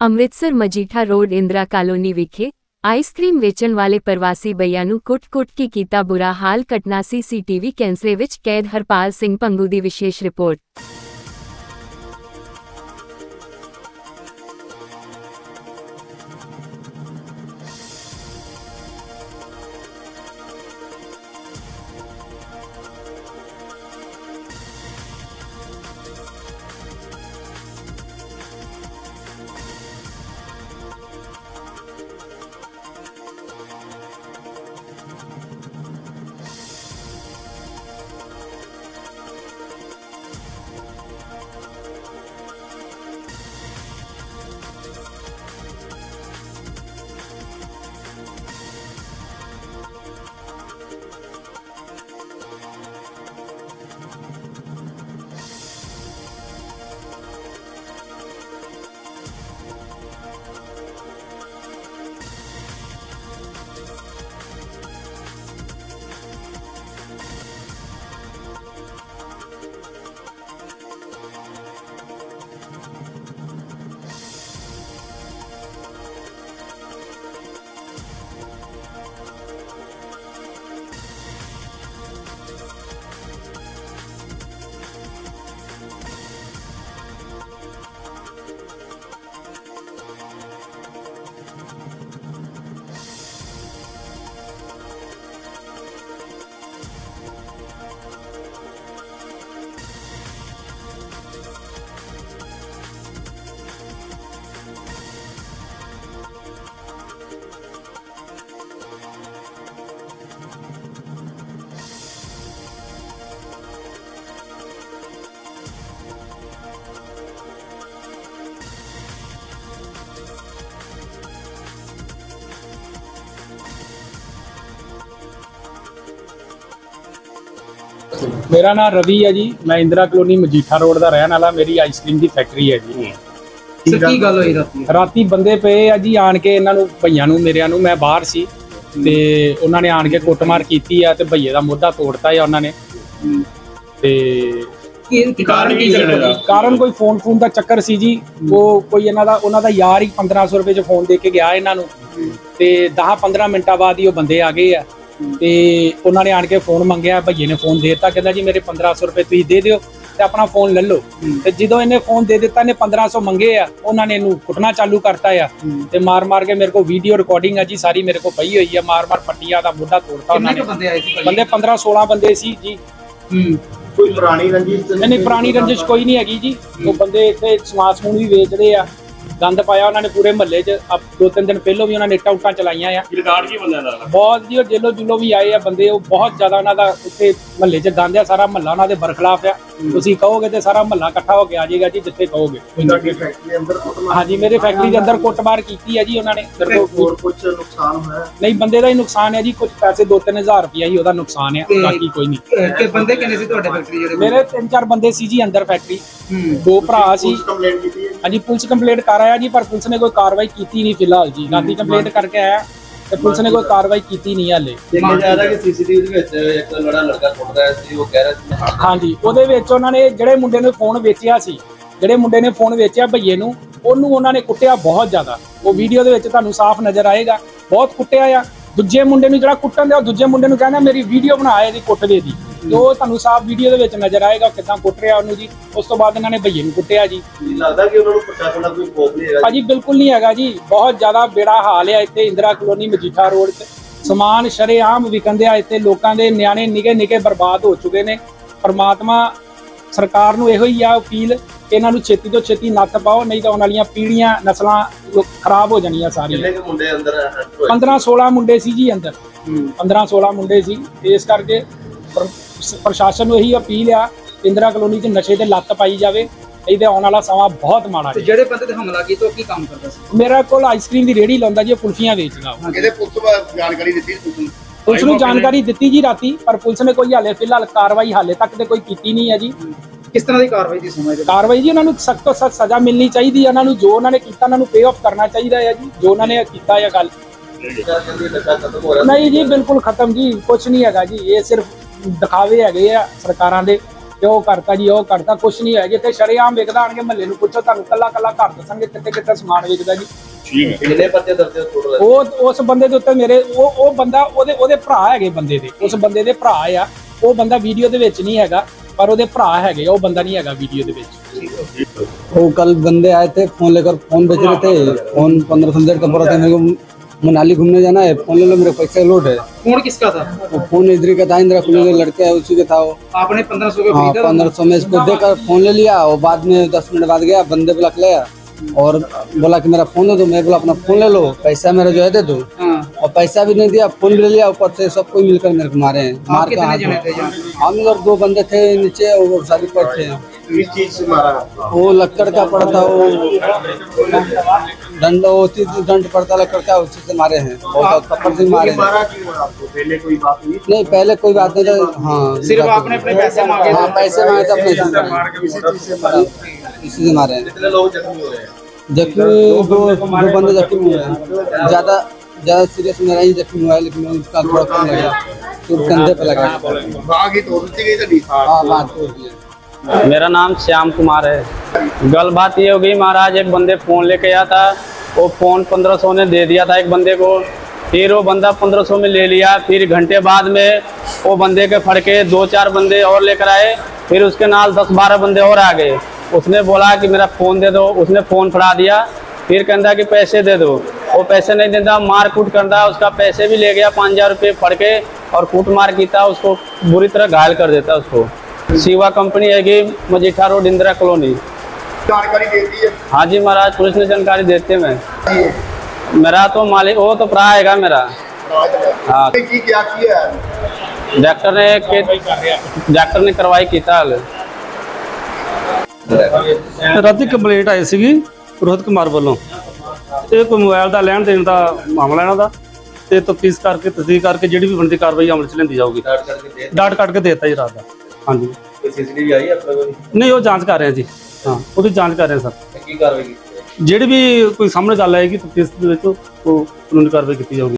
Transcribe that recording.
Amritsar Majitha road Indira colony ਵਿਖੇ ice cream ਵੇਚਣ ਵਾਲੇ ਪ੍ਰਵਾਸੀ ਬਈਆਂ ਨੂੰ ਕੁੱਟ-ਕੁੱਟ ਕੇ ਕੀਤਾ ਬੁਰਾ ਹਾਲ, ਘਟਨਾ ਸੀਸੀਟੀਵੀ ਕੈਂਸਰੇ ਵਿੱਚ ਕੈਦ ਹਰਪਾਲ ਸਿੰਘ ਪੰਗੂ ਦੀ ਵਿਸ਼ੇਸ਼ ਰਿਪੋਰਟ। ਮੇਰਾ ਨਾਮ ਰਵੀ ਹੈ ਜੀ ਮੈਂ ਇੰਦਰਾ ਕਲੋਨੀ ਮਜੀਠਾ ਰੋਡ ਦਾ ਰਹਿਣ ਵਾਲਾ ਮੇਰੀ ਆਈਸਕ੍ਰੀਮ ਦੀ ਫੈਕਟਰੀ ਹੈ ਜੀ। ਸਰ ਕੀ ਗੱਲ ਹੋਈ ਰਾਤੀ? ਰਾਤੀ ਬੰਦੇ ਪਏ ਆ ਜੀ ਆਣ ਕੇ ਇਹਨਾਂ ਨੂੰ ਭਈਆਂ ਨੂੰ ਮੇਰਿਆਂ ਨੂੰ ਮੈਂ ਬਾਹਰ ਸੀ। ਤੇ ਉਹਨਾਂ ਨੇ ਆਣ ਕੇ ਕੁੱਟਮਾਰ ਕੀਤੀ ਆ ਤੇ ਭਈਏ ਦਾ ਮੋਢਾ ਤੋੜਤਾ ਆ ਉਹਨਾਂ ਨੇ। ਤੇ ਕੀ ਕਾਰਨ ਕੀ ਚੱਲਦਾ ਦਾ ਕਾਰਨ ਕੋਈ ਫੋਨ ਫੋਨ ਦਾ ਚੱਕਰ ਸੀ ਜੀ। ਉਹ ਕੋਈ ਇਹਨਾਂ ਦਾ ਉਹਨਾਂ ਦਾ ਯਾਰ ਹੀ 1500 ਰੁਪਏ ਚ ਫੋਨ ਦੇ ਕੇ ਗਿਆ ਇਹਨਾਂ ਨੂੰ। ਤੇ 10-15 ਮਿੰਟਾਂ ਬਾਅਦ ਹੀ ਉਹ ਬੰਦੇ ਆ ਗਏ ਆ। ਤੇ ਉਹਨਾਂ ਨੇ ਆਣ ਕੇ ਫੋਨ ਮੰਗਿਆ ਭਈਏ ਨੇ ਫੋਨ ਦੇ ਦਿੱਤਾ ਕਹਿੰਦਾ ਜੀ ਮੇਰੇ 1500 ਰੁਪਏ ਤੁਸੀਂ ਦੇ ਦਿਓ ਤੇ ਆਪਣਾ ਫੋਨ ਲੈ ਲਓ। ਤੇ ਜਦੋਂ ਇਹਨੇ ਫੋਨ ਦੇ ਦਿੱਤਾ ਇਹਨੇ 1500 ਮੰਗੇ ਆ ਉਹਨਾਂ ਨੇ ਇਹਨੂੰ ਕੁੱਟਣਾ ਚਾਲੂ ਕਰਤਾ ਆ। ਤੇ ਮਾਰ ਮਾਰ ਕੇ ਮੇਰੇ ਕੋਲ ਵੀਡੀਓ ਰਿਕਾਰਡਿੰਗ ਆ ਜੀ ਸਾਰੀ ਮੇਰੇ ਕੋਲ ਪਈ ਹੋਈ ਆ ਮਾਰ ਮਾਰ ਫੱਟੀਆਂ ਦਾ ਮੁੱਢਾ ਤੋੜਤਾ ਉਹਨਾਂ ਨੇ। ਬੰਦੇ ਆਏ ਸੀ? ਬੰਦੇ 15 16 ਬੰਦੇ ਸੀ ਜੀ। ਹੂੰ। ਕੋਈ ਪੁਰਾਣੀ ਰੰਜਿਸ਼ ਨਹੀਂ ਪੁਰਾਣੀ ਰੰਜਿਸ਼ ਕੋਈ ਨਹੀਂ ਹੈਗੀ ਜੀ। ਉਹ ਬੰਦੇ ਇੱਥੇ ਸਮਾਨ ਸਮੂਨ ਵੀ ਵੇਚਦੇ ਆ। ਗੰਦ ਪਾਇਆ ਉਹਨਾਂ ਨੇ ਪੂਰੇ ਮਹੱਲੇ 'ਚ। ਅਬ ਦੋ ਤਿੰਨ ਦਿਨ ਪਹਿਲਾਂ ਵੀ ਉਹਨਾਂ ਨੇ ਇੱਟਾਂ ਉੱਟਾਂ ਚਲਾਈਆਂ ਆ। ਰਿਕਾਰਡ ਕੀ ਬੰਦਿਆਂ ਦਾ? ਬਹੁਤ ਜੀ ਉਹ ਜੇਲੋ ਜੁਲੋ ਵੀ ਆਏ ਆ ਬੰਦੇ ਉਹ ਬਹੁਤ ਜ਼ਿਆਦਾ ਉਹਨਾਂ ਦਾ ਇੱਥੇ ਮਹੱਲੇ 'ਚ ਗੰਦ ਆ ਸਾਰਾ ਮਹੱਲਾ ਉਹਨਾਂ ਦੇ ਬਰਖਲਾਫ ਆ। ਤੁਸੀਂ ਕਹੋਗੇ ਤੇ ਸਾਰਾ ਮਹੱਲਾ ਇਕੱਠਾ ਹੋ ਕੇ ਆ ਜਾਏਗਾ ਜੀ ਜਿੱਥੇ ਕਹੋਗੇ। ਫੈਕਟਰੀ ਦੇ ਅੰਦਰ ਕੁੱਟਮਾਰ ਹਾਂਜੀ ਮੇਰੇ ਫੈਕਟਰੀ ਦੇ ਅੰਦਰ ਕੁੱਟਮਾਰ ਕੀਤੀ ਹੈ ਜੀ ਉਹਨਾਂ ਨੇ। ਹੋਰ ਕੁਝ ਨੁਕਸਾਨ ਹੋਇਆ? ਨਹੀਂ ਬੰਦੇ ਦਾ ਹੀ ਨੁਕਸਾਨ ਹੈ ਜੀ ਕੁਝ ਪੈਸੇ 2-3000 ਰੁਪਇਆ ਹੀ ਉਹਦਾ ਨੁਕਸਾਨ ਹੈ ਤੇ- ਬਾਕੀ ਕੋਈ ਨਹੀਂ। ਕਿ ਬੰਦੇ ਕਿੰਨੇ ਸੀ ਤੁਹਾਡੇ ਫੈਕਟਰੀ ਜਿਹੜੇ ਮੇਰੇ ਤਿੰਨ ਚਾਰ ਬੰਦੇ ਸੀ ਜੀ ਅੰਦਰ ਫੈਕਟਰੀ ਹੂੰ। ਦੋ ਭਰਾ ਸੀ। ਪੁਲਿਸ ਕੰਪਲੇਂਟ ਕੀਤੀ ਹੈ? ਹਾਂਜੀ ਪੁਲਿਸ ਕੰਪਲੇਂਟ ਕਰ ਆਇਆ ਜੀ ਪਰ ਪੁਲਿਸ ਨੇ ਕੋਈ ਕਾਰਵਾਈ ਕੀਤੀ ਨਹੀਂ ਫਿਲਹਾਲ ਜੀ। ਰਾਤੀ ਕੰਪਲੇਂਟ ਕਰਕੇ ਆਇਆ ਤੇ ਪੁਲਿਸ ਨੇ ਕੋਈ ਕਾਰਵਾਈ ਕੀਤੀ ਨਹੀਂ ਹਾਲੇ। ਦੇਖਿਆ ਜਾ ਰਿਹਾ ਕਿ ਸੀਸੀਟੀਵੀ ਦੇ ਵਿੱਚ ਇੱਕ ਲੜਾ ਲੜਕਾ ਕੁੱਟ ਰਿਹਾ ਸੀ ਉਹ ਕਹਿ ਰਿਹਾ ਸੀ ਹਾਂਜੀ ਉਹਦੇ ਵਿੱਚ ਉਹਨਾਂ ਨੇ ਜਿਹੜੇ ਮੁੰਡੇ ਨੇ ਫੋਨ ਵੇਚਿਆ ਸੀ ਜਿਹੜੇ ਮੁੰਡੇ ਨੇ ਫੋਨ ਵੇਚਿਆ ਭਈਏ ਨੂੰ ਉਹਨੂੰ ਉਹਨਾਂ ਨੇ ਕੁੱਟਿਆ ਬਹੁਤ ਜ਼ਿਆਦਾ। ਉਹ ਵੀਡੀਓ ਦੇ ਵਿੱਚ ਤੁਹਾਨੂੰ ਸਾਫ਼ ਨਜ਼ਰ ਆਏਗਾ ਬਹੁਤ ਕੁੱਟਿਆ ਆ। ਦੂਜੇ ਮੁੰਡੇ ਨੂੰ ਜਿਹੜਾ ਕੁੱਟਣ ਉਹ ਦੂਜੇ ਮੁੰਡੇ ਨੂੰ ਕਹਿੰਦਾ ਮੇਰੀ ਵੀਡੀਓ ਬਣਾ ਇਹਦੀ ਕੁੱਟਦੇ ਦੀ ਤੇ ਉਹ ਤੁਹਾਨੂੰ ਸਾਫ਼ ਵੀਡੀਓ ਦੇ ਵਿੱਚ ਨਜ਼ਰ ਆਏਗਾ ਕਿਦਾਂ ਕੁੱਟ ਰਿਹਾ ਉਹਨੂੰ ਜੀ ਉਸ ਤੋਂ ਬਾਅਦ ਇਹਨਾਂ ਨੇ ਭਈਏ ਨੂੰ ਕੁੱਟਿਆ ਜੀ। ਲੱਗਦਾ ਕਿ ਉਹਨਾਂ ਨੂੰ ਪ੍ਰਸ਼ਾਸਨ ਦਾ ਕੋਈ ਖੋਫ ਨਹੀਂ ਹੈਗਾ ਭਾਜੀ ਬਿਲਕੁਲ ਨਹੀਂ ਹੈਗਾ ਜੀ। ਬਹੁਤ ਜ਼ਿਆਦਾ ਬੇੜਾ ਹਾਲ ਹੈ ਇੱਥੇ ਇੰਦਰਾ ਕਲੋਨੀ ਮਜੀਠਾ ਰੋਡ 'ਤੇ ਸਮਾਨ ਸ਼ਰੇਆਮ ਵਿਕੰਦਿਆ ਇੱਥੇ। ਲੋਕਾਂ ਦੇ ਨਿਆਣੇ ਨਿਗੇ ਨਿਗੇ ਬਰਬਾਦ ਹੋ ਚੁੱਕੇ ਨੇ। ਪਰਮਾਤਮਾ ਸਰਕਾਰ ਨੂੰ ਇਹੋ ਹੀ ਆ ਅਪੀਲ ਇਹਨਾਂ ਨੂੰ ਛੇਤੀ ਤੋਂ ਛੇਤੀ ਨੱਥ ਪਾਓ ਨਹੀਂ ਤਾਂ ਆਉਣ ਵਾਲੀਆਂ ਪੀੜ੍ਹੀਆਂ ਨਸਲਾਂ ਖਰਾਬ ਹੋ ਜਾਣੀਆਂ ਸਾਰੀਆਂ। ਕਿੰਨੇ ਮੁੰਡੇ ਅੰਦਰ arrest ਹੋਏ? 15 16 ਮੁੰਡੇ ਸੀ ਜੀ ਅੰਦਰ। 15 16 ਮੁੰਡੇ ਸੀ। ਇਸ ਕਰਕੇ ਪ੍ਰਸ਼ਾਸਨ ਨੂੰ ਇਹੀ ਅਪੀਲ ਆ ਇੰਦਰਾ ਕਲੋਨੀ 'ਚ ਨਸ਼ੇ ਤੇ ਲੱਤ ਪਾਈ ਜਾਵੇ ਤੇ ਆਉਣ ਵਾਲਾ ਸਮਾਂ ਬਹੁਤ ਮਾੜਾ ਤੇ ਜੀ। ਜਿਹੜੇ ਬੰਦੇ ਤੇ ਹਮਲਾ ਕੀਤਾ ਉਹ ਕੀ ਕੰਮ ਕਰਦਾ ਸੀ? ਮੇਰਾ ਕੋਲ ਆਈਸਕ੍ਰੀਮ ਦੀ ਰੇੜੀ ਲਾਉਂਦਾ ਜੀ ਉਹ ਕੁਲਫੀਆਂ ਵੇਚਦਾ ਉਹ। ਇਹਦੇ ਪੁਲਿਸ ਬਾਰੇ ਜਾਣਕਾਰੀ ਦਿੱਤੀ ਪੁਲਿਸ ਨੂੰ ਪੁਲਿਸ ਨੂੰ ਜਾਣਕਾਰੀ ਦਿੱਤੀ ਜੀ ਰਾਤੀ ਪਰ ਪੁਲਿਸ ਨੇ ਕੋਈ ਹਾਲੇ ਫਿਲਹਾਲ ਕਾਰਵਾਈ ਹਾਲੇ ਤੱਕ ਤੇ ਕੋਈ ਕੀਤੀ ਨਹੀਂ ਹੈ ਜੀ। ਕਿਸ ਤਰ੍ਹਾਂ ਦੀ ਕਾਰਵਾਈ ਦੀ ਸਮਝਦੇ ਕਾਰਵਾਈ ਜੀ ਉਹਨਾਂ ਨੂੰ ਸਖਤ ਤੋਂ ਸਖਤ ਸਜ਼ਾ ਮਿਲਣੀ ਚਾਹੀਦੀ ਹੈ ਉਹਨਾਂ ਨੂੰ ਜੋ ਉਹਨਾਂ ਨੇ ਕੀਤਾ ਉਹਨਾਂ ਨੂੰ ਪੇ ਆਫ ਕਰਨਾ ਚਾਹੀਦਾ ਹੈ ਜੀ ਜੋ ਉਹਨਾਂ ਨੇ ਕੀਤਾ ਹੈ ਗੱਲ। ਕਹਿੰਦੀ ਹੋ ਨਹੀਂ ਜੀ ਬਿਲਕੁਲ ਖਤਮ ਜੀ ਕੁਝ ਨਹੀਂ ਹੈਗਾ ਜੀ ਇਹ ਸਿਰਫ ਦਿਖਾਵੇ ਹੈਗੇ ਆ ਸਰਕਾਰਾਂ ਦੇ ਤੇ ਉਹ ਕਰਤਾ ਜੀ ਉਹ ਕਰਤਾ ਕੁਛ ਨਹੀਂ ਹੈ ਜਿੱਥੇ ਸ਼ਰੇਆਮ ਵਿਕਦਾ ਆਣਗੇ ਮਹੱਲੇ ਨੂੰ ਪੁੱਛੋ ਤੁਹਾਨੂੰ ਕੱਲਾ ਕੱਲਾ ਘਰ ਦੱਸਾਂਗੇ ਕਿੱਥੇ ਕਿੱਥੇ ਸਮਾਨ ਵਿਕਦਾ ਜੀ ਕਿੰਨੇ ਪਰਚੇ ਦਰਜ ਟੋਟਲ ਉਹ ਉਸ ਬੰਦੇ ਦੇ ਉੱਤੇ ਮੇਰੇ ਉਹ ਉਹ ਬੰਦਾ ਉਹਦੇ ਉਹਦੇ ਭਰਾ ਹੈਗੇ ਬੰਦੇ ਦੇ ਉਸ ਬੰਦੇ ਦੇ ਭਰਾ ਆ ਉਹ ਬੰਦਾ ਵੀਡੀਓ ਦੇ ਵਿੱਚ ਨਹੀਂ ਹੈਗਾ ਪਰ ਉਹਦੇ ਭਰਾ ਹੈਗੇ ਆ, ਉਹ ਬੰਦਾ ਨਹੀਂ ਹੈਗਾ ਵੀਡੀਓ ਦੇ ਵਿੱਚ वो कल बंदे आए थे फोन लेकर फोन बेच रहे थे फोन पंद्रह सौ डेढ़ का पड़ा था मेरे को मनाली घूमने जाना है फ़ोन ले लो मेरे पैसे लोड है। फ़ोन किसका था? वो फ़ोन इधर का था इंदिरा खुले लड़के है उसी का था वो। आपने पंद्रह सौ हाँ पंद्रह सौ में इसको देकर फ़ोन ले लिया और बाद में दस मिनट बाद गया बंदे बुला के लाया। और बोला कि मेरा फ़ोन दे दो मैं बोला अपना फ़ोन ले लो पैसा मेरा जो है दे दो। हाँ। और पैसा भी नहीं दिया फ़ोन भी ले लिया ऊपर से सब कोई मिलकर मेरे को मारे हैं मार के हाथ में- हम इधर दो बंदे थे नीचे और वो सारी पर थे। किस चीज़ से मारा? आपको? वो लक्कड़ का पड़ा था वो दंड वो चीज दंड पड़ता लक्कड़ का उसी से मारे हैं बहुत थप्पड़ से मारे क्यों हैं मारा क्यों आपको पहले कोई बात हुई नहीं पहले कोई बात नहीं था हाँ सिर्फ बात आपने अपने पैसे मांगे हाँ थे पैसे मांगे थे अपने से मारे। किसी चीज से मारा इसी से मारे हैं कितने लोग जख्मी हो रहे हैं जख्मी दो दो बंदे जख्मी हुए हैं ज्यादा ज्यादा सीरियस मेरा ही जख्मी हुआ है लेकिन उसका थोड़ा कम लगा तो कंधे पे लगा बाग ही तोड़ दी गई थी हाँ बात हो गई मेरा नाम श्याम कुमार है। गल बात ये हो गई, महाराज, एक बंदे फ़ोन लेके आया था, वो फ़ोन पंद्रह सौ ने दे दिया था एक बंदे को। फिर वो बंदा पंद्रह सौ में ले लिया, फिर घंटे बाद में वो बंदे के फड़ के दो चार बंदे और लेकर आए, फिर उसके नाल दस बारह बंदे और आ गए। उसने बोला कि मेरा फ़ोन दे दो, उसने फ़ोन फड़ा दिया, फिर कहता कि पैसे दे दो। वो पैसे नहीं देता मार कूट करता उसका पैसे भी ले गया, पाँच हज़ार रुपये फड़ के और कूट मार कीता उसको बुरी तरह घायल कर देता उसको। शिवा कंपनी है कि मजीठा रोड इंदिरा कॉलोनी जानकारी देती है हाँ जी महाराज पुलिस ने जानकारी देते मैं मेरा तो मालिक वो तो भरा हैगा मेरा हाँ की क्या किया है डॉक्टर ने के- डॉक्टर ने कार्रवाई की था हाल ਰਾਤੀ ਕੰਪਲੇਂਟ ਆਈ ਸੀਗੀ ਰੋਹਿਤ ਕੁਮਾਰ ਵੱਲੋਂ ਇਹ ਕੋਈ ਮੋਬਾਈਲ ਦਾ ਲੈਣ ਦੇਣ ਦਾ ਮਾਮਲਾ ਇਹਨਾਂ ਦਾ ਤੇ ਤਫਤੀਸ਼ ਕਰਕੇ ਤਸਦੀਕ ਕਰਕੇ ਜਿਹੜੀ ਵੀ ਬਣਦੀ ਕਾਰਵਾਈ ਅਮਲ ਚ ਲੈਂਦੀ ਜਾਊਗੀ स्टार्ट करके दे ਡਾਟ ਕੱਟ ਕੇ ਦੇਤਾ ਜੀ ਰਾਤ ਦਾ ਹਾਂਜੀ। ਸੀਸੀਟੀਵੀ ਆਈ ਆਪਣੇ ਕੋਲ? ਨਹੀਂ ਉਹ ਜਾਂਚ ਕਰ ਰਹੇ ਜੀ। ਹਾਂ ਉਹਦੀ ਜਾਂਚ ਕਰ ਰਹੇ ਸਰ। ਕੀ ਕਾਰਵਾਈ ਕੀਤੀ ਜਿਹੜੀ ਵੀ ਕੋਈ ਸਾਹਮਣੇ ਗੱਲ ਆਏਗੀ ਤਾਂ ਕਿਸ ਦੇ ਵਿੱਚ ਉਹ ਕਾਨੂੰਨੀ ਕਾਰਵਾਈ ਕੀਤੀ ਜਾਊਗੀ।